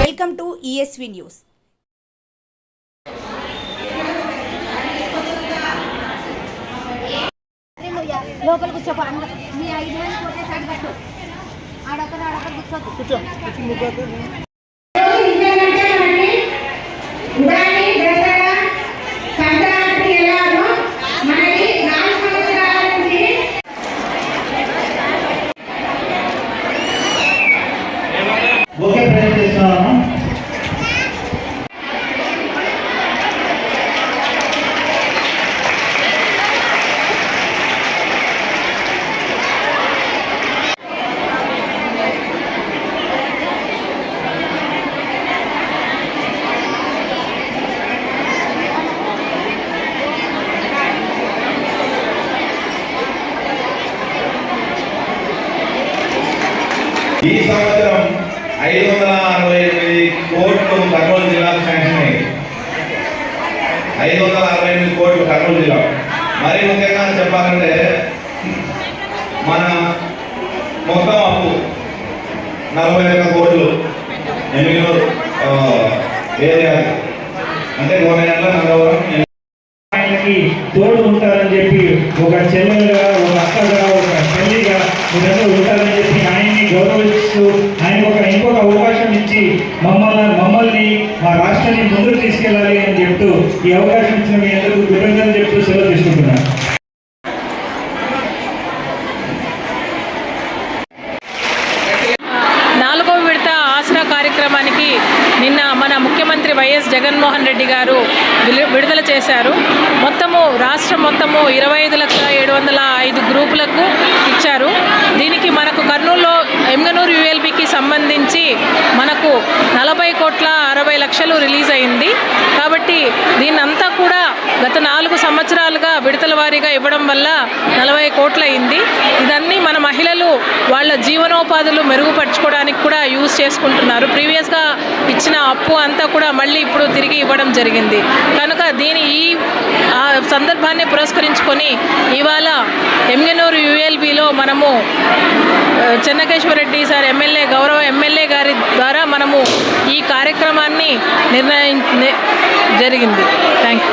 Welcome to ESV news లోపల కూర్చోపో అందరూ మీ ఐదు మంది పోతే సైడ్ పెట్టు ఆడొకరు ఆడొకరు కూర్చోద్దు ఉగాది ఈ సంవత్సరం ఐదు వందల అరవై ఎనిమిది కోట్లు కర్నూలు జిల్లాకు శాంక్షన్ అయ్యింది ఐదు వందల అరవై ఎనిమిది కోట్లు కర్నూలు జిల్లా. మరి ముఖ్యంగా చెప్పాలంటే మన మొత్తం అప్పు నలభై ఒక్క కోట్లు ఎనిమిది ఏరియా అంటే నూట నల్లవరం గౌరవిస్తూ ఆయన ఒక ఇంకొక అవకాశం ఇచ్చి మమ్మల్ని మమ్మల్ని మా రాష్ట్రాన్ని ముందుకు తీసుకెళ్ళాలి అని చెప్తూ ఈ అవకాశం ఇచ్చిన మీ అందరికీ కృతజ్ఞతలు వైఎస్ జగన్మోహన్ రెడ్డి గారు విడుదల చేశారు. మొత్తము రాష్ట్రం మొత్తము ఇరవై ఐదు లక్షల ఏడు వందల ఐదు గ్రూపులకు ఇచ్చారు. దీనికి మనకు కర్నూలులో ఎమ్గనూరు యుఎల్బికి సంబంధించి మనకు నలభై కోట్ల అరవై లక్షలు రిలీజ్ అయింది. కాబట్టి దీన్నంతా కూడా గత నాలుగు విడతల వారీగా ఇవ్వడం వల్ల నలభై కోట్లయింది. ఇదన్నీ మన మహిళలు వాళ్ళ జీవనోపాధులు మెరుగుపరచుకోవడానికి కూడా యూజ్ చేసుకుంటున్నారు. ప్రీవియస్గా ఇచ్చిన అప్పు అంతా కూడా మళ్ళీ ఇప్పుడు తిరిగి ఇవ్వడం జరిగింది. కనుక దీని ఈ సందర్భాన్ని పురస్కరించుకొని ఇవాళ ఎమ్గనూరు యుఎల్బిలో మనము ఆ, చెన్నకేశ్వరరెడ్డి సార్ ఎమ్మెల్యే గౌరవ ఎమ్మెల్యే గారి ద్వారా మనము ఈ కార్యక్రమాన్ని నిర్ణయి జరిగింది. Thank you